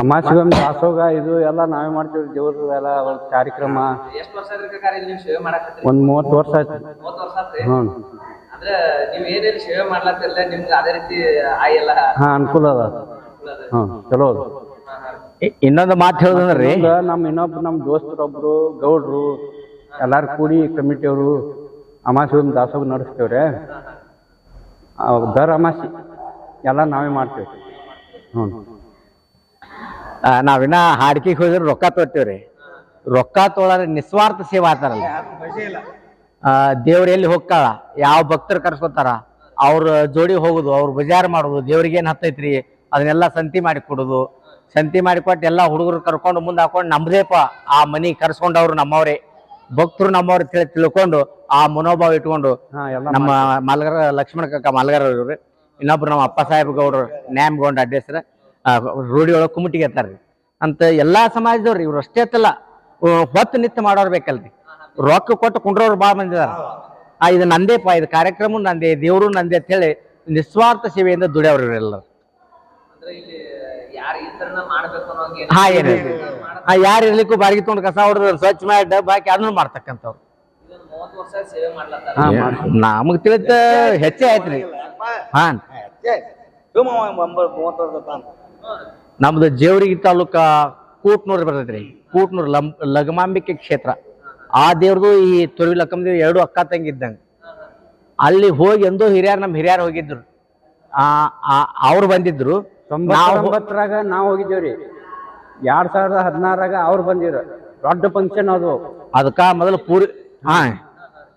ಅಮಾಸಿಗೊಮ್ಮೆ ದಾಸೋಗ ಇದು ಎಲ್ಲ ನಾವೇ ಮಾಡ್ತೀವಿ ದೇವ್ರ ಎಲ್ಲ ಒಂದು ಕಾರ್ಯಕ್ರಮ. ಎಷ್ಟು ವರ್ಷ ಆದ್ರಿ ಕಾಕಾರ ಇಲ್ಲಿ ನೀವು ಸೇವೆ ಮಾಡಕತ್ತೀರಿ? ಒಂದ್ ಮೂವತ್ತು ವರ್ಷ ಆಯ್ತು. ಮೂವತ್ತು ವರ್ಷ ಆತ್ರಿ? ಹ್ಞೂ ಅಂದ್ರೆ ನೀವ್ ಏನೇನು ಸೇವೆ ಮಾಡ್ಲತ್ತಿರಲ್ಲ ನಿಮ್ಗೆ ಅದೇ ರೀತಿ ಆಯ್ ಎಲ್ಲ? ಹಾ ಅನುಕೂಲ ಅದ. ಹ್ಞೂ ಚಲೋ ಅದು. ಇ- ಇನ್ನೊಂದು ಮಾತು ಹೇಳೋದಂದ್ರಿ ಈಗ ನಮ್ಮ ಇನ್ನೊಬ್ರು ನಮ್ಮ ದೋಸ್ತರೊಬ್ರು ಗೌಡ್ರು ಎಲ್ಲಾರು ಕೂಡಿ ಕಮಿಟಿಯವರು ಅಮಾಸಿಗೊಮ್ಮೆ ದಾಸೋಗ ನಡೆಸ್ತೇವ್ರೆ. ಆ, ದರ್ ಅಮಾಸಿ ಎಲ್ಲ ನಾವೇ ಮಾಡ್ತೇವೆ. ಹ್ಞೂ ನಾವಿನ್ನ ಹಾಡ್ಕಿಗೆ ಹೋದ್ರೆ ರೊಕ್ಕ ತೊಟ್ಟಿವ್ರಿ ರೊಕ್ಕ ತೊಗೊಳಾರ ನಿಸ್ವಾರ್ಥ ಸೇವೆ ಆತಾರಲ್ಲ ಆ, ದೇವ್ರ ಎಲ್ಲಿ ಹೋಗ್ತಾಳ? ಯಾವ ಭಕ್ತರು ಕರ್ಸ್ಕೊತಾರ? ಅವ್ರ ಜೋಡಿ ಹೋಗುದು ಅವ್ರ ಬಜಾರ್ ಮಾಡುದು ದೇವ್ರಿಗೆ ಏನ್ ಹತ್ತೈತ್ರಿ? ಅದನ್ನೆಲ್ಲ ಸಂತಿ ಮಾಡಿ ಕೊಡುದು. ಸಂತಿ ಮಾಡಿ ಕೊಟ್ಟು ಎಲ್ಲ ಹುಡುಗರು ಕರ್ಕೊಂಡು ಮುಂದೆ ಹಾಕೊಂಡು ನಮ್ದೇಪ ಆ ಮನಿ ಕರ್ಸ್ಕೊಂಡವ್ರು ನಮ್ಮವ್ರೆ. ಭಕ್ತರು ನಮ್ಮವ್ರ ತಿಳಿ ತಿಳ್ಕೊಂಡು ಆ ಮನೋಭಾವ ಇಟ್ಕೊಂಡು ನಮ್ಮ ಮಲ್ಗರ ಲಕ್ಷ್ಮಣ ಕಕ್ಕ ಮಲ್ಗರ್ ಇನ್ನೊಬ್ರು ನಮ್ಮ ಅಪ್ಪ ಸಾಹೇಬ್ ಗೌಡ್ರು ನ್ಯಾಮ್ ಗೌಂಡ್ ರೂಢಿ ಒಳಗೆ ಕುಮಟಿಗೆ ಎತ್ತಾರ್ರಿ ಅಂತ ಎಲ್ಲಾ ಸಮಾಜದವ್ರಿ ಇವ್ರು ಅಷ್ಟೇ ಅತ್ತಲ್ಲ ಹೊತ್ತು ನಿತ್ಯ ಮಾಡೋರ್ ಬೇಕಲ್ರಿ. ರೊಕ್ಕ ಕೊಟ್ಟು ಕುಂಡ್ರವ್ರು ಭಾಳ ಮಂದಿ ಆ ಇದು ನಂದೇಪ ಇದು ಕಾರ್ಯಕ್ರಮ ನಂದೇ ದೇವರು ನಂದೇ ಅಂತ ಹೇಳಿ ನಿಸ್ವಾರ್ಥ ಸೇವೆಯಿಂದ ದುಡಿಯವ್ರು ಇವರೆಲ್ಲರು ಅಂದ್ರೆ ಇಲ್ಲಿ ಯಾರು ಈ ತರನ ಮಾಡ್ಬೇಕು ಅನ್ನೋಂಗೆ ಹಾ ಏನ್ ಆ ಯಾರು ಇರ್ಲಿಕ್ಕೂ ಬಾಡಿಗೆ ತೊಗೊಂಡು ಕಸ ಹೊಡೆದ್ರು ಸ್ವಚ್ಛ ಮಾಡಿ ಬಾಕಿ ಹಾಕಿ ಅದನ್ನು ಮಾಡ್ತಕ್ಕಂಥವ್ರು. ನಮಗ್ ತಿಳಿತ ವರ್ಷ ಸೇವೆ ಮಾಡ್ಲತ್ತಾರ. ಹಾ ಮೂವತ್ತು ವರ್ಷ ನಮಗ್ ತಿಳಿದ ಹೆಚ್ಚೇ ಆಯ್ತ್ರಿ. ಹಾ. ನಮ್ದು ಜೇವರಿಗಿ ತಾಲೂಕ ಕೂಟ್ನೂರ್ ಬರ್ತೈತ್ರಿ. ಕೂಟ್ನೂರ್ ಲಂ ಲಗಮಾಂಬಿಕೆ ಕ್ಷೇತ್ರ. ಆ ದೇವ್ರದು ಈ ತೊರವಿ ಲಕ್ಕಮ್ಮ ದೇವ್ರ ಎರಡು ಅಕ್ಕ ತಂಗಿ ಇದ್ದಂಗ. ಅಲ್ಲಿ ಹೋಗಿ ಎಂದೋ ಹಿರಿಯರ್ ನಮ್ಮ ಹಿರಿಯರು ಹೋಗಿದ್ರು. ಆ ಅವ್ರು ಬಂದಿದ್ರು. ನಾವು ತೊಂಬತ್ತೊಂಬತ್ತರಾಗ ನಾವು ಹೋಗಿದ್ದೇವ್ರಿ. ಎರಡ್ ಸಾವಿರದ ಹದಿನಾರಾಗ ಅವ್ರು ಬಂದಿದ್ರು. ದೊಡ್ಡ ಫಂಕ್ಷನ್ ಅದು. ಅದಕ್ಕ ಮೊದಲು ಪೂರಿ ಹಾ.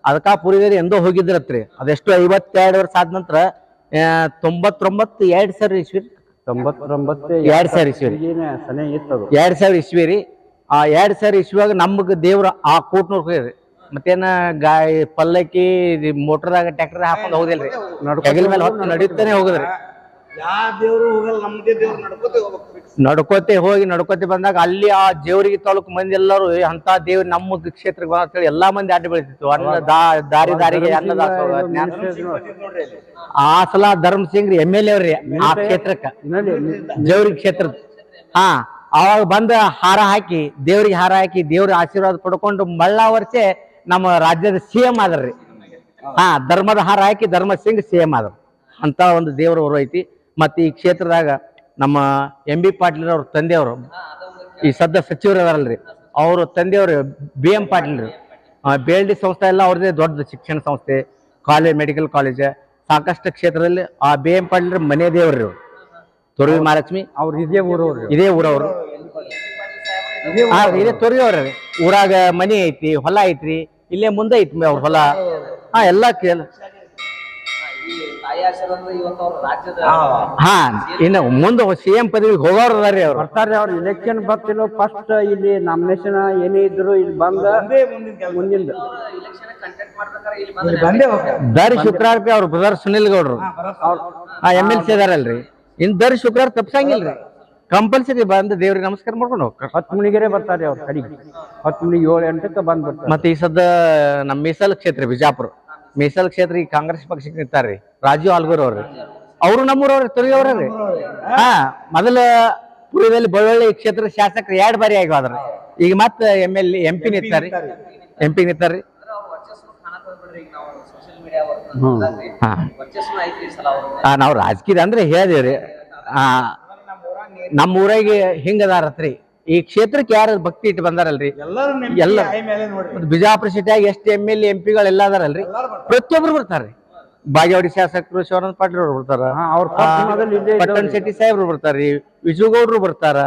ಅದಕ್ಕ ಪೂರಿದೇರಿ ಎಂದೋ ಹೋಗಿದ್ರತ್ರಿ. ಅದೆಷ್ಟು ಐವತ್ತೆರಡು ವರ್ಷ ಆದ ನಂತರ ತೊಂಬತ್ತೊಂಬತ್ತು ಎರಡ್ ಸಾವಿರ ಇಸ್ವಿ ತೊಂಬತ್ತೊಂಬತ್ತು ಎರಡ್ ಸಾವಿರ ಇಸ್ವಿ ಸನೆ ಎರಡ್ ಸಾವಿರ ಇಸ್ವಿ ರೀ ಆ ಎರಡ್ ಸಾವಿರ ಇಸ್ವಿಯಾಗ ನಮ್ಗ ದೇವ್ರ ಆ ಕೂಟ್ನೂರ್ ಹೋಗ್ರಿ ಮತ್ತೇನ ಗಾಯ ಪಲ್ಲಕ್ಕಿ ಮೋಟರ್ದಾಗ ಟ್ರ್ಯಾಕ್ಟರ್ ಹಾಕೊಂಡು ಹೋಗುದಿಲ್ರಿ. ಹೆಗಲ ಮೇಲೆ ಹೊತ್ತು ನಡೀತಾನೆ ಹೋಗುದ್ರಿ. ನಡ್ಕೋತೆ ಹೋಗಿ ನಡ್ಕೋತೆ ಬಂದಾಗ ಅಲ್ಲಿ ಆ ದೇವರಿಗೆ ತಾಲೂಕು ಮಂದಿ ಎಲ್ಲರೂ ಅಂತ ದೇವ್ರ ನಮ್ಮ ಕ್ಷೇತ್ರಕ್ಕೆ ಬಂದ ಅಂತೇಳಿ ಎಲ್ಲಾ ಮಂದಿ ಅಡ್ಡ ಬೆಳಿತಿತ್ತು. ಅನ್ನ ದಾರಿ ದಾರಿಗೆ ಆ ಸಲ ಧರ್ಮ ಸಿಂಗ್ ಎಂ ಎಲ್ ಎ ಅವ್ರಿ ಆ ಕ್ಷೇತ್ರಕ್ಕ. ದೇವ್ರಿಗೆ ಕ್ಷೇತ್ರ ಹಾ ಅವಾಗ ಬಂದ ಹಾರ ಹಾಕಿ ದೇವ್ರಿಗೆ ಹಾರ ಹಾಕಿ ದೇವ್ರ ಆಶೀರ್ವಾದ ಪಡ್ಕೊಂಡು ಮಳ್ಳಾ ವರ್ಷ ನಮ್ಮ ರಾಜ್ಯದ ಸಿ ಎಂ ಆದ್ರಿ ಹಾ ಧರ್ಮದ ಹಾರ ಹಾಕಿ ಧರ್ಮ ಸಿಂಗ್ ಸಿ ಎಂ ಆದ್ರು. ಅಂತ ಒಂದು ದೇವ್ರ ಊರು ಐತಿ. ಮತ್ತೆ ಈ ಕ್ಷೇತ್ರದಾಗ ನಮ್ಮ ಎಂ ಬಿ ಪಾಟೀಲ್ ಅವ್ರ ತಂದೆಯವರು ಈ ಸದ್ಯ ಸಚಿವರು ಅದಾರಲ್ರಿ ಅವ್ರ ತಂದೆಯವರು ಬಿ ಎಂ ಪಾಟೀಲ್ ಬೇಲ್ಡಿ ಸಂಸ್ಥೆ ಎಲ್ಲ ಅವ್ರದೇ ದೊಡ್ಡ ಶಿಕ್ಷಣ ಸಂಸ್ಥೆ ಕಾಲೇಜ್ ಮೆಡಿಕಲ್ ಕಾಲೇಜ್ ಸಾಕಷ್ಟು ಕ್ಷೇತ್ರದಲ್ಲಿ ಆ ಬಿ ಎಂ ಪಾಟೀಲ್ ಮನೆ ದೇವ್ರಿ ಅವ್ರು. ತೊರವಿ ಮಹಾಲಕ್ಷ್ಮಿ ಅವ್ರ ಇದೇ ಊರವರು ಇದೇ ಊರವ್ರು. ಇದೇ ತೊರವಿ ಅವ್ರಿ ಊರಾಗ ಮನೆ ಐತಿ ಹೊಲ ಐತ್ರಿ ಇಲ್ಲೇ ಮುಂದೆ ಐತಿ ಅವ್ರ ಹೊಲ. ಹಾ ಎಲ್ಲಾ ಕೇಳ ಹಾ. ಇನ್ನು ಮುಂದೆ ಸಿ ಎಂ ಪದವಿಗೆ ಹೋಗೋರು ಅದಾರಿ ಅವ್ರು. ಬರ್ತಾರೆ ಅವ್ರ. ಇಲೆಕ್ಷನ್ ಬರ್ತಿಲ್ಲ ಫಸ್ಟ್ ಇಲ್ಲಿ ನಾಮಿನೇಷನ್ ಏನೇ ಇದ್ರು ಇಲ್ಲಿ ಬಂದ ಮುಂದಿನ ದರಿ ಶುಕ್ರವಾರಕ್ಕೆ ಅವ್ರ ಬ್ರದರ್ ಸುನಿಲ್ ಗೌಡ್ರು. ಆ ಎಂ ಎಲ್ ಸಿ ಅದಾರಲ್ರಿ. ಇನ್ ದರಿ ಶುಕ್ರವಾರ ತಪ್ಸಂಗಿಲ್ರಿ. ಕಂಪಲ್ಸರಿ ಬಂದು ದೇವ್ರಿಗೆ ನಮಸ್ಕಾರ ಮಾಡ್ಕೊಂಡು ಹೋಗ್ತಾರೆ ಹತ್ತು ಮಣಿಗೆರೆ ಬರ್ತಾರೆ ಅವ್ರು ಕಡೆಗೆ. ಹತ್ತು ಮಣಿಗೆ ಏಳು ಎಂಟಕ್ಕೆ ಬಂದ್ಬಿಡ್ತಾರೆ. ಮತ್ತೆ ಈ ಸದ್ದ ನಮ್ಮ ಮೀಸಲು ಕ್ಷೇತ್ರ ಬಿಜಾಪುರ. ಮೀಸಲ್ ಕ್ಷೇತ್ರ ಈ ಕಾಂಗ್ರೆಸ್ ಪಕ್ಷಕ್ಕೆ ನಿಂತಾರ್ರಿ. ರಾಜೀವ್ ಆಲ್ಗೂರ್ ಅವ್ರಿ. ಅವರು ನಮ್ಮೂರವ್ರಿ ತುರಿಯವ್ರಿ ಅವ್ರಿ ಹಾ ಮೊದಲ ಪುರಿದಲ್ಲಿ ಬಳ್ಳೊಳ್ಳಿ ಕ್ಷೇತ್ರ ಶಾಸಕರು ಎರಡು ಬಾರಿ ಆಗಿ ಹೋದ್ರಿ ಈಗ ಮತ್ತೆ ಎಂ ಎಲ್ ಎಂ ಪಿ ನಿಂತಾರ್ರಿ. ಎಂ ಪಿ ನಿಂತಾರ್ರಿ. ಹಾ. ನಾವು ರಾಜಕೀಯ ಅಂದ್ರೆ ಹೇಳಿದೇವ್ರಿ. ಆ ನಮ್ಮ ಊರಾಗೆ ಹಿಂಗದಾರತ್ರಿ ಈ ಕ್ಷೇತ್ರಕ್ಕೆ ಯಾರು ಭಕ್ತಿ ಇಟ್ಟು ಬಂದಾರಲ್ರಿ? ಎಲ್ಲ ಬಿಜಾಪುರ ಸಿಟಿಯಾಗ ಎಷ್ಟು ಎಂ ಎಲ್ ಎಂ ಪಿಗಳೆಲ್ಲ ಎಲ್ಲ ಅದಾರಲ್ರಿ ಪ್ರತಿಯೊಬ್ರು ಬರ್ತಾರ್ರಿ ಬಾಗೇವಾಡಿ ಶಾಸಕರು ಶಿವಾನಂದ ಪಾಟೀಲ್ ಅವರು ಬರ್ತಾರ. ಹಾ, ಅವ್ರ ಪಟ್ಟಣ ಶೆಟ್ಟಿ ಸಾಹೇಬ್ರು ಬರ್ತಾರ್ರಿ ವಿಜುಗೌಡ್ರು ಬರ್ತಾರ.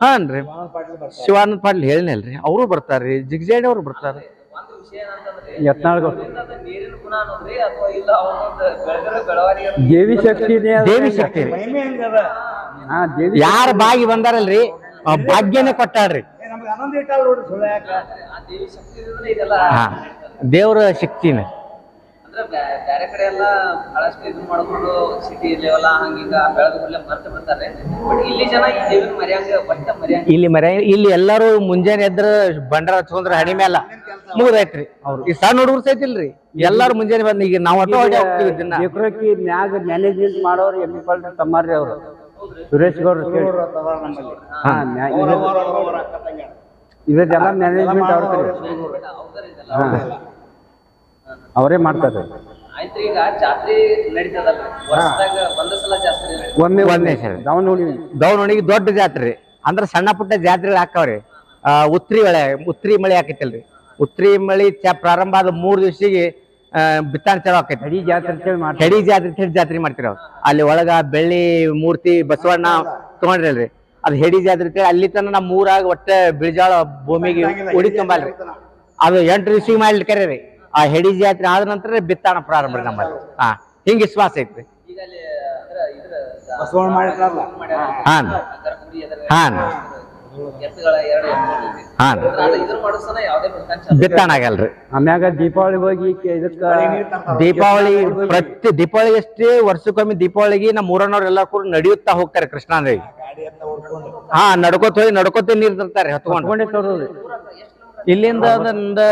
ಹಾನ್ರಿ ಶಿವಾನಂದ ಪಾಟೀಲ್ ಹೇಳಿನಲ್ರಿ ಅವರು ಬರ್ತಾರ್ರಿ ಜಿಗ್ಜೇಡ್ ಅವ್ರು ಬರ್ತಾರೆ. ಅನ್ನೋದು ದೇವಿ ಶಕ್ತಿ. ದೇವಿ ಶಕ್ತಿ. ಯಾರ ಬಾಗಿ ಬಂದಾರಲ್ರಿ? ಭಾಗ್ಯನೇ ಕೊಟ್ಟಾಳ್ರಿ ಆ ಭಾಗ್ಯನೇ ಶಕ್ತಿ ಇದ್ರೆ ಇದೆಲ್ಲ ಹಾ ದೇವ್ರ ಶಕ್ತಿನ. ಅಂದ್ರೆ ಬ್ಯಾ- ಕಡೆ ಎಲ್ಲ ಬಹಳಷ್ಟು ಇದು ಮಾಡ್ಕೊಂಡು ಸಿಟಿ ಲೆವೆಲ್ ಹಂಗಿಂಗ ಬೆಳೆದ ಕೂಡಲೇ ಮರ್ತು ಬಿಡ್ತಾರೆ ಬಟ್ ಇಲ್ಲಿ ಜನ ಈ ದೇವಿನ ಮರ್ಯಾಂಗ ಒಟ್ಟ ಮರ್ಯಾಂಗ ಇಲ್ಲಿ ಮರ ಇಲ್ಲಿ ಎಲ್ಲಾರು ಮುಂಜಾನೆ ಎದ್ರ ಬಂಡಾರ ಹಚ್ಕೊಂಡ್ರ ಹಣಿ ಮ್ಯಾಲ ಅವ್ರು. ಈ ಸಣ್ಣ ಹುಡುಗರು ಸೈತಿಲ್ರಿ ಎಲ್ಲಾರು ಮುಂಜಾನೆ ಬಂದ್ ಈಗ ನಾವು ಹೋಗ್ತೀವಿ ಮ್ಯಾಗ ಮ್ಯಾನೇಜ್ಮೆಂಟ್ ಮಾಡೋರು ಎಂ. ಪಿ ತಮ್ಮಾರ್ರಿ ಅವರು. ಸುರೇಶ್ ಗೌಡ್ರು ಕೇಳಿ. ಹಾ ಮ್ಯಾ- ಮ್ಯಾನೇಜ್ಮೆಂಟ್ ಅವ್ರ ಹಾ. ಅವರೇ ಮಾಡ್ತಾರೆ. ಆಯ್ತು ಈಗ ಜಾತ್ರೆ ನಡೀತದಲ್ರಿ? ವರ್ಷದಾಗ ಒಂದ ಸಲ ಜಾತ್ರೆ ನಡೀತದ. ಒಮ್ಮೆ ಒಂದೇ ಸರ್ ದೌನೊಣಿಗೆ ದೊಡ್ಡ ಜಾತ್ರೆ. ಅಂದ್ರೆ ಸಣ್ಣ ಪುಟ್ಟ ಜಾತ್ರೆಗಳು ಹಾಕವ್ರಿ. ಉತ್ರಿ ಮಳೆ ಉತ್ರಿ ಮಳೆ ಹಾಕೈತಲ್ರಿ ಉತ್ರಿ ಮಳಿ ಚ ಪ್ರಾರಂಭ ಆದ ಮೂರ್ ದಿವಸಿಗೆ ಬಿತ್ತಾಣ ಚಲೋ ಆಕೈತಿ ಜಾತ್ರೆ ಅಂತೇಳಿ ಹೆಡಿ ಜಾತ್ರೆ ಅಂತ ಹೇಳಿ ಜಾತ್ರೆ ಮಾಡ್ತೀರ ಅವ್ರು. ಅಲ್ಲಿ ಒಳಗ ಬೆಳ್ಳಿ ಮೂರ್ತಿ ಬಸವಣ್ಣ ತಗೊಂಡ್ರಲ್ರಿ. ಅದ್ ಹೆಡಿ ಜಾತ್ರೆ ಅಂತೇಳಿ ಅಲ್ಲಿ ತನ ನಮ್ಮ ಊರಾಗ ಒಟ್ಟ ಬಿಳಿಜಾಳ ಭೂಮಿಗೆ ಉಡಿ ತುಂಬಲ್ರಿ. ಅದು ಎಂಟು ದಿವಸಿಗೆ ಮಾಡ್ಲಿಕ್ಕೆ ರೀ ಆ ಹೆಡಿ ಜಾತ್ರೆ ಆದ ನಂತರ ಬಿತ್ತಾಣ ಪ್ರಾರಂಭ ರೀ ನಮ್ಮಲ್ಲಿ. ಹಾ ಹಿಂಗ್ ವಿಶ್ವಾಸ ಐತ್ರಿ. ಈಗ ಅಲ್ಲಿ ಅಂದ್ರ ಇದ್ರ ಮಾಡ್ಯಾರ ಹಾನ್ ಹಾನ್. ಎತ್ತುಗಳ ಎರಡು ಎತ್ತುಗಳು ಹಾನ್ ಅದು ಇದ್ರ ಮಾಡಿಸೋಣ ಯಾವುದೇ ಬಿಡ್ತಾನೆ ಬಿತ್ತಾಣ ಆಗಲ್ರಿ. ಆಮ್ಯಾಗ ದೀಪಾವಳಿ ಹೋಗಿ ಇದಕ್ಕ ದೀಪಾವಳಿ ಪ್ರತಿ ದೀಪಾವಳಿ ಎಷ್ಟೇ ವರ್ಷಕ್ಕೊಮ್ಮೆ ದೀಪಾವಳಿಗೆ ನಮ್ಮ ಊರನವ್ರು ಎಲ್ಲ ಕೂಡ ನಡೆಯುತ್ತಾ ಹೋಗ್ತಾರೆ ಕೃಷ್ಣಾ ನದಿಗೆ ಹಾ ನಡ್ಕೋತ ಹೋಗಿ ನಡ್ಕೋತ ನೀರ್ ತರ್ತಾರೆ ಹೊತ್ಕೊಂಡು. ತಗೊಂಡೇ ತರೋದು ಇಲ್ಲಿಂದ ಒಂದು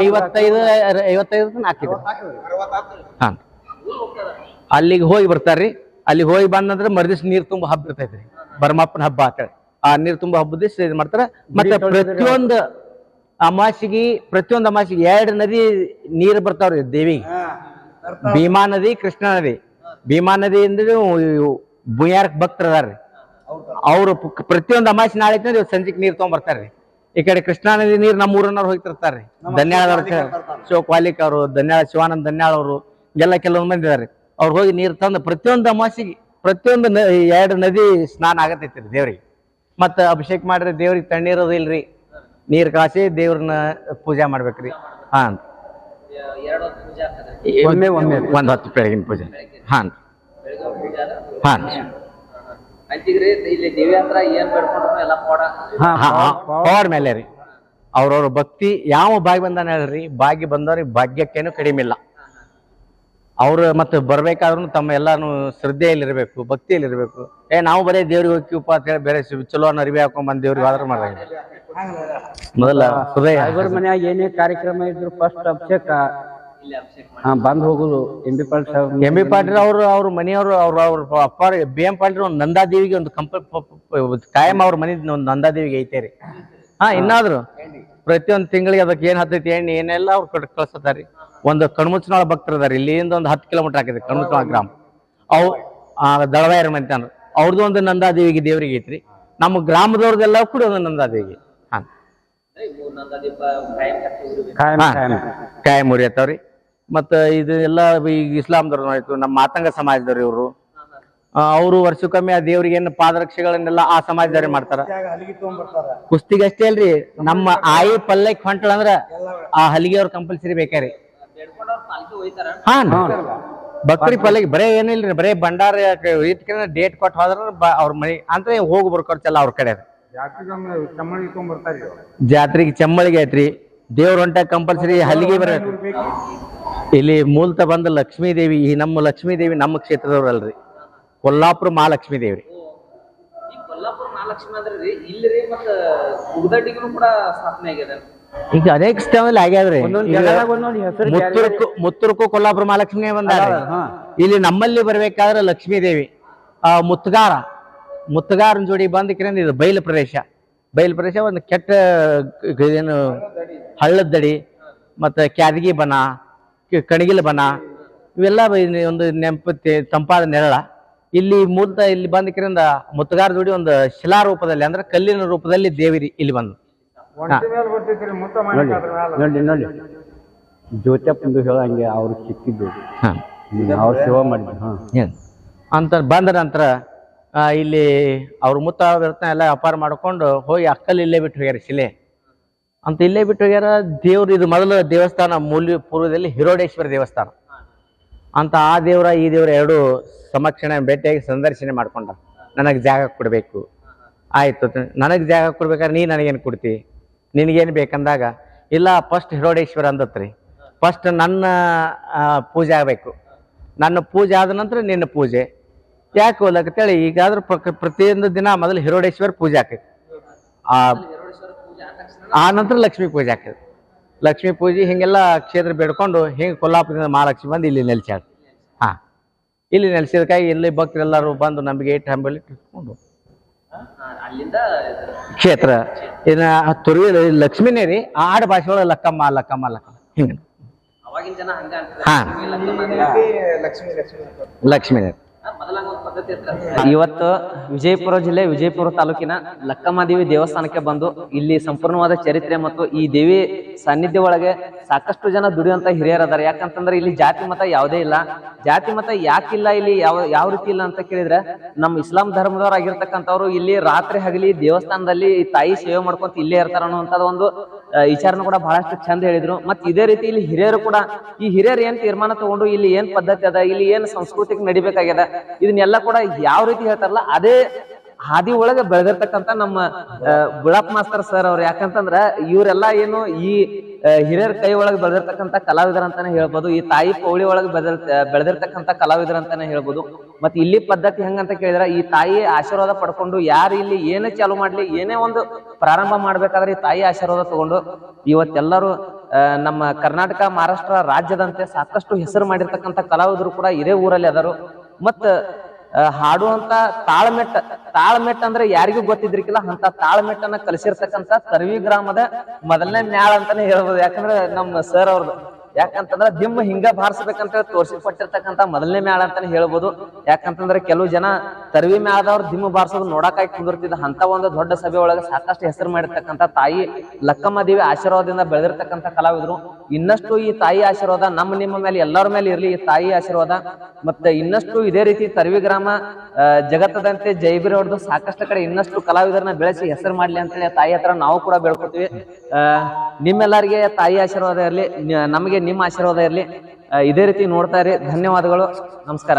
ಐವತ್ತೈದು ಐವತ್ತೈದು ಹಾಕಿದ್ರು ಹಾ. ಅಲ್ಲಿಗೆ ಹೋಗಿ ಬರ್ತಾರ್ರಿ. ಅಲ್ಲಿಗೆ ಹೋಗಿ ಬಂದಂದ್ರೆ ಮರ್ದಿಸ್ ನೀರ್ ತುಂಬ ಹಬ್ಬ ಇರ್ತೈತ್ರಿ ಬರಮಪ್ಪನ ಹಬ್ಬ ಅಂತೇಳಿ ಆ ನೀರ್ ತುಂಬಾ ಹಬ್ಬದ ದಿವ್ಸ ಇದು ಮಾಡ್ತಾರ. ಮತ್ತೆ ಪ್ರತಿಯೊಂದು ಅಮಾಸಿಗೆ ಪ್ರತಿಯೊಂದು ಅಮಾಸಿಗೆ ಎರಡು ನದಿ ನೀರು ಬರ್ತಾವ್ರಿ ದೇವಿಗೆ ಭೀಮಾ ನದಿ ಕೃಷ್ಣಾ ನದಿ. ಭೀಮಾ ನದಿಯಿಂದ ಬುಯಾರ್ಕ್ ಭಕ್ತರು ಅದಾರ್ರಿ. ಅವ್ರು ಪ್ರತಿಯೊಂದು ಅಮಾಸಿ ನಾಳೆ ಐತಿ ಸಂಜೆಗೆ ನೀರ್ ತಗೊಂಡ್ ಬರ್ತಾರ್ರಿ. ಈ ಕಡೆ ಕೃಷ್ಣಾ ನದಿ ನೀರ್ ನಮ್ಮ ಊರನ್ನವ್ರು ಹೋಗ್ತಿರ್ತಾರ್ರಿ ಧನ್ಯಾಳ ಶಿವಕ್ ವಾಲಿಕ್ ಅವರು ಧನ್ಯಾಳ ಶಿವಾನಂದ ಧನ್ಯಾಳ ಅವರು ಎಲ್ಲ ಕೆಲವೊಂದು ಮಂದಿ ಇದಾರೆ ಅವ್ರು ಹೋಗಿ ನೀರ್ ತಂದು ಪ್ರತಿಯೊಂದು ಅಮಾಸಿಗೆ ಪ್ರತಿಯೊಂದು ಎರಡು ನದಿ ಸ್ನಾನ ಆಗತೈತಿ ದೇವ್ರಿಗೆ. ಮತ್ತ ಅಭಿಷೇಕ ಮಾಡ್ರಿ ದೇವ್ರಿಗೆ ತಣ್ಣೀರೋದು ಇಲ್ರಿ. ನೀರ್ ಕಾಸಿ ದೇವ್ರನ್ನ ಪೂಜೆ ಮಾಡ್ಬೇಕ್ರಿ. ಹಾ ಒಮ್ಮೆ ಒಮ್ಮೆ ಒಂದ್ ಹತ್ತು ಬೆಳಗಿನ ಪೂಜೆ. ಹಾ ಹಾ ಪವರ್ ಮೇಲೆ ರೀ. ಅವ್ರವ್ರ ಭಕ್ತಿ ಯಾವ ಬಾಗಿ ಬಂದಾನ ಹೇಳ್ರಿ ಬಾಗಿ ಬಂದವ್ರಿಗೆ ಭಾಗ್ಯಕ್ಕೇನು ಕಡಿಮೆ ಇಲ್ಲ. ಅವ್ರು ಮತ್ತೆ ಬರ್ಬೇಕಾದ್ರೂ ತಮ್ಮ ಎಲ್ಲಾನು ಶ್ರದ್ಧೆಯಲ್ಲಿರ್ಬೇಕು ಭಕ್ತಿಯಲ್ಲಿರಬೇಕು. ಏ ನಾವು ಬರೇ ದೇವ್ರಿಗೆ ಹೋಗ್ತೀವಪ್ಪ ಅಂತ ಹೇಳಿ ಬೇರೆ ಚಲೋ ಚಲೋ ಅರಿವಿ ಹಾಕೊಂಡ್ ಬಂದ್ ದೇವ್ರಿಗೆ ಆದ್ರೆ ಮಾಡಿ. ಮೊದಲ ಹೃದಯ. ಮನ್ಯಾಗ ಏನೇ ಕಾರ್ಯಕ್ರಮ ಇದ್ರು ಫಸ್ಟ್ ಅಭಿಷೇಕ. ಹಾ ಬಂದ್ ಹೋಗುದು. ಎಂ ಬಿ ಪಾಟೀಲ್ ಸಾಹೇಬ್ ಎಂ ಬಿ ಪಾಟೀಲ್ ಅವರು ಅವ್ರ ಮನೆಯವರು ಅವ್ರ ಅವ್ರ ಅಪ್ಪ ಬಿ ಎಂ ಪಾಟೀಲ್ ಒಂದು ನಂದಾದೇವಿಗೆ ಒಂದು ಕಂಪ ಕಾಯಂ ಅವ್ರ ಮನೆ ಒಂದು ನಂದಾದೇವಿಗೆ ಐತೆ ರೀ. ಹಾ ಇನ್ನಾದ್ರು. ಪ್ರತಿಯೊಂದು ತಿಂಗಳಿಗೆ ಅದಕ್ಕೆ ಏನ್ ಹತ್ತೈತಿ ಎಣ್ಣೆ ಏನೆಲ್ಲ ಅವ್ರು ಕಳ್ಸತಾರಿ. ಒಂದು ಕಣ್ಮುಚ್ಚನಾಳ ಭಕ್ತರು ಅದಾರ. ಇಲ್ಲಿಂದ ಒಂದು ಹತ್ತು ಕಿಲೋಮೀಟರ್ ಆಗಿದೆ ಕಣ್ಮುಚ್ಚನಾಳ ಗ್ರಾಮ. ಅವು ದಳವಾಯರ ಮಂತಿ ಅಂದ್ರೆ. ಅವ್ರದ್ದು ಒಂದು ನಂದಾದೇವಿಗೆ ದೇವರಿಗೆ ಐತ್ರಿ. ನಮ್ಮ ಗ್ರಾಮದವ್ರದೆಲ್ಲ ಕೂಡ ಒಂದು ನಂದಾದೇವಿಗೆ ಹಾ. ಕಾಯಂ ಉರಿ ಉರಿಬೇಕು ಕಾಯಂ. ಹಾ, ಕಾಯಂ ಕಾಯ ಮುರಿಯತ್ತವ್ರಿ ಮತ್ತ ಇದು ಎಲ್ಲ ಈಗ ಇಸ್ಲಾಂದವ್ರು ಆಯ್ತು ನಮ್ಮ ಮಾತಂಗ ಸಮಾಜದವ್ರು ಇವರು. ಅವರು ವರ್ಷಕ್ಕೊಮ್ಮೆ ಆ ದೇವ್ರಿಗೆ ಏನು ಪಾದರಕ್ಷೆಗಳನ್ನೆಲ್ಲ ಆ ಸಮಾಜದವ್ರಿಗೆ ಮಾಡ್ತಾರ. ಕುಸ್ತಿಗಷ್ಟೇ ಅಲ್ರಿ. ನಮ್ಮ ಆಯಿ ಪಲ್ಲೆ ಹೊಂಟಳ ಅಂದ್ರ ಆ ಹಲಿಗೆ ಅವ್ರ ಕಂಪಲ್ಸರಿ ಬೇಕ್ರಿ. ಬಕ್ರಿ ಪಲ್ಲಿಗೆ ಬರೇ ಏನಿಲ್ರಿ ಬರೇ ಭಂಡಾರ ಇಟ್ಕೊಂಡ್ರೆ ಡೇಟ್ ಕೊಟ್ಟು ಹೋದ್ರ ಬ- ಅವ್ರ ಮನೆ ಅಂದ್ರೆ ಹೋಗಿ ಬರ್ಕೊಡ್ತಲ್ಲ ಅವ್ರ ಕಡೆ ಜಾತ್ರೆಗೆ ಚಮ್ಮಳಿಗೆ ಐತ್ರಿ. ದೇವ್ರ ಹೊಂಟ ಕಂಪಲ್ಸರಿ ಹಲ್ಲಿಗೆ ಬರ ಇಲ್ಲಿ ಮೂಲತ ಬಂದ ಲಕ್ಷ್ಮೀ ದೇವಿ ಈ ನಮ್ಮ ಲಕ್ಷ್ಮೀ ದೇವಿ ನಮ್ಮ ಕ್ಷೇತ್ರದವ್ರಲ್ರಿ. ಕೊಲ್ಲಾಪುರ ಮಹಾಲಕ್ಷ್ಮೀ ದೇವಿ ಈ ಕೊಲ್ಲಾಪುರ ಮಹಾಲಕ್ಷ್ಮಿ ಅಂದ್ರೆ ರೀ ಇಲ್ಲಿ ಮತ್ತೆ ಮತ್ತ ಉಗ್ದಡ್ಡಿಗೂ ಕೂಡ ಸ್ಥಾಪನೆ ಆಗ್ಯದ? ಈಗ ಅನೇಕ ಸ್ಥಳದಲ್ಲಿ ಆಗ್ಯಾದ್ರಿ ಮುತ್ತುರ್ಕು ಮುತ್ತುರ್ಕು ಕೊಲ್ಲಾಪುರ ಮಹಾಲಕ್ಷ್ಮಿ ಬಂದಾರ. ಇಲ್ಲಿ ನಮ್ಮಲ್ಲಿ ಬರ್ಬೇಕಾದ್ರೆ ಲಕ್ಷ್ಮೀ ದೇವಿ ಆ ಮುತ್ತಗಾರ. ಮುತ್ತಗಾರನ ಜೋಡಿ ಬಂದಕ್ರಿಂದ ಇದು ಬಯಲು ಪ್ರದೇಶ. ಬಯಲು ಪ್ರದೇಶ ಒಂದು ಕೆಟ್ಟ ಏನು ಹಳ್ಳದ ದಡಿ ಮತ್ತೆ ಕ್ಯಾದಗಿ ಬನ ಕಣಗಿಲ್ ಬನ ಇವೆಲ್ಲ ಒಂದು ನೆಂಪತಿ ತಂಪಾದ ನೆರಳ. ಇಲ್ಲಿ ಮೂಲತಃ ಇಲ್ಲಿ ಬಂದಕ್ರಿಂದ ಮುತ್ತಗಾರ ಜೋಡಿ ಒಂದು ಶಿಲಾ ರೂಪದಲ್ಲಿ ಅಂದ್ರೆ ಕಲ್ಲಿನ ರೂಪದಲ್ಲಿ ದೇವಿ ಇಲ್ಲಿ ಬಂದು. ನೋಡಿ ನೋಡಿ ನೋಡಿ. ಜ್ಯೋತ್ಯಪ್ಪಂದು ಹೇಳಂಗೆ ಅವ್ರು ಸಿಕ್ಕಿದ್ದು. ಹಾಂ. ಅವ್ರು ಸೇವಾ ಮಾಡಿದ್ರು ಹಾ. ಏನ್? ಅಂತ ಬಂದ ನಂತರ ಆ, ಇಲ್ಲಿ ಅವ್ರ ಮುತ್ತ ವ್ಯರ್ಥ ಎಲ್ಲ ವ್ಯಾಪಾರ ಮಾಡ್ಕೊಂಡು ಹೋಗಿ ಅಕ್ಕಲ್ಲಿ ಇಲ್ಲೇ ಬಿಟ್ಟು ಹೋಗ್ಯಾರ ಶಿಲೆ. ಅಂತ ಇಲ್ಲೇ ಬಿಟ್ಟು ಹೋಗ್ಯಾರ ದೇವ್ರು ಇದು ಮೊದಲು ದೇವಸ್ಥಾನ ಮೂಲ್ಯ ಪೂರ್ವದಲ್ಲಿ ಹಿರೋಡೇಶ್ವರ ದೇವಸ್ಥಾನ. ಅಂತ ಆ ದೇವರ ಈ ದೇವರ ಎರಡು ಸಮಕ್ಷಣ ಭೇಟಿಯಾಗಿ ಸಂದರ್ಶನ ಮಾಡ್ಕೊಂಡ. ನನಗೆ ಜಾಗ ಕೊಡಬೇಕು. ಆಯ್ತು ನನಗೆ ಜಾಗ ಕೊಡ್ಬೇಕಾದ್ರೆ ನೀ ನನಗೇನು ಕೊಡ್ತಿ? ನಿನಗೇನು ಬೇಕಂದಾಗ, ಇಲ್ಲ ಫಸ್ಟ್ ಹಿರೋಡೇಶ್ವರ ಅಂದತ್ರಿ. ಫಸ್ಟ್ ನನ್ನ ಪೂಜೆ ಆಗಬೇಕು. ನನ್ನ ಪೂಜೆ ಆದ ನಂತರ ನಿನ್ನ ಪೂಜೆ. ಯಾಕೆ ಹೋಗ್ಲಕತ್ತೇಳಿ ಈಗಾದ್ರೂ ಪ್ರತಿಯೊಂದು ದಿನ ಮೊದಲು ಹಿರೋಡೇಶ್ವರ ಪೂಜೆ ಹಾಕೈತಿ ಆ ನಂತರ ಲಕ್ಷ್ಮೀ ಪೂಜೆ ಹಾಕೈತಿ ಲಕ್ಷ್ಮೀ ಪೂಜೆ ಹಿಂಗೆಲ್ಲ ಕ್ಷೇತ್ರ ಬೇಡ್ಕೊಂಡು ಹಿಂಗೆ ಕೊಲ್ಲಾಪುರದಿಂದ ಮಹಾಲಕ್ಷ್ಮಿ ಬಂದು ಇಲ್ಲಿ ನೆಲೆಸ್ಯಾಳ ಹಾಂ. ಇಲ್ಲಿ ನೆಲೆಸಿದಕ್ಕಾಗಿ ಇಲ್ಲಿ ಭಕ್ತರೆಲ್ಲರೂ ಬಂದು ನಮಗೆ ಇಟ್ಟು ಹಂಬಲಿ ಇಟ್ಕೊಂಡು ಹಾ, ಅಲ್ಲಿಂದ ಇದು ಕ್ಷೇತ್ರ. ಇನ್ನ ತುರುವಿ ಲಕ್ಷ್ಮೀನೇ ರೀ ಆಡ ಭಾಷೆ ಒಳಗೆ ಲಕ್ಕಮ್ಮ ಲಕ್ಕಮ್ಮ. ಲಕ್ಕಮ್ಮ ಹಂಗ ಹಾ. ಲಕ್ಷ್ಮೀ ಲಕ್ಷ್ಮಿನೇ ಇವತ್ತು ವಿಜಯಪುರ ಜಿಲ್ಲೆ, ವಿಜಯಪುರ ತಾಲೂಕಿನ ಲಕ್ಕಮ್ಮದೇವಿ ದೇವಸ್ಥಾನಕ್ಕೆ ಬಂದು ಇಲ್ಲಿ ಸಂಪೂರ್ಣವಾದ ಚರಿತ್ರೆ ಮತ್ತು ಈ ದೇವಿ ಸಾನ್ನಿಧ್ಯ ಒಳಗೆ ಸಾಕಷ್ಟು ಜನ ದುಡಿಯುವಂತ ಹಿರಿಯರದಾರೆ ಯಾಕಂತಂದ್ರೆ ಇಲ್ಲಿ ಜಾತಿ ಮತ ಯಾವುದೇ ಇಲ್ಲ. ಜಾತಿ ಮತ ಯಾಕಿಲ್ಲ ಇಲ್ಲಿ ಯಾವ ಯಾವ ರೀತಿ ಇಲ್ಲ ಅಂತ ಕೇಳಿದ್ರೆ ನಮ್ಮ ಇಸ್ಲಾಂ ಧರ್ಮದವರಾಗಿರ್ತಕ್ಕಂಥವ್ರು ಇಲ್ಲಿ ರಾತ್ರಿ ಹಗಲಿ ದೇವಸ್ಥಾನದಲ್ಲಿ ತಾಯಿ ಸೇವೆ ಮಾಡ್ಕೊಂತ ಇಲ್ಲೇ ಇರ್ತಾರ ಅನ್ನುವಂಥದ್ದು ಒಂದು ವಿಚಾರನ ಕೂಡ ಬಹಳಷ್ಟು ಚಂದ ಹೇಳಿದ್ರು. ಮತ್ತೆ ಇದೇ ರೀತಿ ಇಲ್ಲಿ ಹಿರಿಯರು ಕೂಡ, ಈ ಹಿರಿಯರು ಏನ್ ತೀರ್ಮಾನ ತಗೊಂಡು ಇಲ್ಲಿ ಏನ್ ಪದ್ಧತಿ ಅದ, ಇಲ್ಲಿ ಏನ್ ಸಂಸ್ಕೃತಿಗೆ ನಡಿಬೇಕಾಗ್ಯದ, ಇದನ್ನೆಲ್ಲ ಕೂಡ ಯಾವ ರೀತಿ ಹೇಳ್ತಾರಲ್ಲ, ಅದೇ ಹಾದಿ ಒಳಗೆ ಬೆಳೆದಿರ್ತಕ್ಕಂತ ನಮ್ಮ ಬುಳಪ್ ಮಾಸ್ತರ್ ಸರ್ ಅವ್ರು ಯಾಕಂತಂದ್ರ, ಇವರೆಲ್ಲ ಏನು ಈ ಹಿರಿಯರ ಕೈ ಒಳಗೆ ಬೆಳೆದಿರ್ತಕ್ಕಂಥ ಕಲಾವಿದರ ಅಂತಾನೆ ಹೇಳ್ಬೋದು, ಈ ತಾಯಿ ಪೌಳಿ ಒಳಗೆ ಬೆಳೆದಿರ್ ಬೆಳೆದಿರ್ತಕ್ಕಂಥ ಕಲಾವಿದರ ಅಂತಾನೆ ಹೇಳ್ಬೋದು. ಮತ್ತೆ ಇಲ್ಲಿ ಪದ್ಧತಿ ಹೆಂಗಂತ ಕೇಳಿದ್ರೆ, ಈ ತಾಯಿ ಆಶೀರ್ವಾದ ಪಡ್ಕೊಂಡು ಯಾರು ಇಲ್ಲಿ ಏನೇ ಚಾಲು ಮಾಡ್ಲಿ, ಏನೇ ಒಂದು ಪ್ರಾರಂಭ ಮಾಡ್ಬೇಕಾದ್ರೆ ಈ ತಾಯಿ ಆಶೀರ್ವಾದ ತಗೊಂಡು ಇವತ್ತೆಲ್ಲರೂ ನಮ್ಮ ಕರ್ನಾಟಕ, ಮಹಾರಾಷ್ಟ್ರ ರಾಜ್ಯದಂತೆ ಸಾಕಷ್ಟು ಹೆಸರು ಮಾಡಿರ್ತಕ್ಕಂಥ ಕಲಾವಿದರು ಕೂಡ ಇದೇ ಊರಲ್ಲಿ ಅದಾರು. ಮತ್ತ ಹಾಡುವಂತ ತಾಳ್ಮೆಟ್ಟ ತಾಳ್ಮೆಟ್ಟ ಅಂದ್ರೆ ಯಾರಿಗೂ ಗೊತ್ತಿದ್ರಿಕಿಲ್ಲ ಅಂತ ತಾಳ್ಮೆಟ್ಟನ್ನ ಕಲಿಸಿರ್ತಕ್ಕಂತ ತರ್ವಿ ಗ್ರಾಮದ ಮೊದಲನೇ ಮ್ಯಾಳ ಅಂತಾನೆ ಹೇಳ್ಬೋದು. ಯಾಕಂದ್ರೆ ನಮ್ಮ ಸರ್ ಅವ್ರದ್ದು ಯಾಕಂತಂದ್ರೆ ದಿಮ್ಮ ಹಿಂಗ ಬಾರಿಸ್ಬೇಕಂತ ತೋರಿಸಿಪಟ್ಟಿರ್ತಕ್ಕಂಥ ಮೊದಲನೇ ಮ್ಯಾಳ ಅಂತಾನೆ ಹೇಳ್ಬೋದು. ಯಾಕಂತಂದ್ರೆ ಕೆಲವು ಜನ ತರ್ವಿ ಮ್ಯಾಳದವ್ರು ದಿಮ್ಮ ಬಾರಿಸೋದು ನೋಡಕಾಗಿ ಕುಂದಿರ್ತಿದ್ದ ಅಂತ ಒಂದು ದೊಡ್ಡ ಸಭೆ ಒಳಗೆ ಸಾಕಷ್ಟು ಹೆಸರು ಮಾಡಿರ್ತಕ್ಕಂಥ ತಾಯಿ ಲಕ್ಕಮ್ಮ ದೇವಿ ಆಶೀರ್ವಾದದಿಂದ ಬೆಳೆದಿರ್ತಕ್ಕಂಥ ಕಲಾವಿದರು. ಇನ್ನಷ್ಟು ಈ ತಾಯಿ ಆಶೀರ್ವಾದ ನಮ್ಮ ನಿಮ್ಮ ಮೇಲೆ, ಎಲ್ಲರ ಮೇಲೆ ಇರ್ಲಿ. ಈ ತಾಯಿ ಆಶೀರ್ವಾದ ಮತ್ತೆ ಇನ್ನಷ್ಟು ಇದೇ ರೀತಿ ತರ್ವಿ ಗ್ರಾಮ ಜಗತ್ತದಂತೆ ಜೈಬಿರಿ ಹೊಡೆದು ಸಾಕಷ್ಟು ಕಡೆ ಇನ್ನಷ್ಟು ಕಲಾವಿದರನ್ನ ಬೆಳೆಸಿ ಹೆಸರು ಮಾಡ್ಲಿ ಅಂತೇಳಿ ತಾಯಿ ಹತ್ರ ನಾವು ಕೂಡ ಬೆಳ್ಕೊತೀವಿ ನಿಮ್ಮೆಲ್ಲರಿಗೆ ತಾಯಿ ಆಶೀರ್ವಾದ ಇರಲಿ. ನಮಗೆ ನಿಮ್ಮ ಆಶೀರ್ವಾದ ಇರಲಿ. ಇದೇ ರೀತಿ ನೋಡ್ತಾ ಇರಿ. ಧನ್ಯವಾದಗಳು. ನಮಸ್ಕಾರ.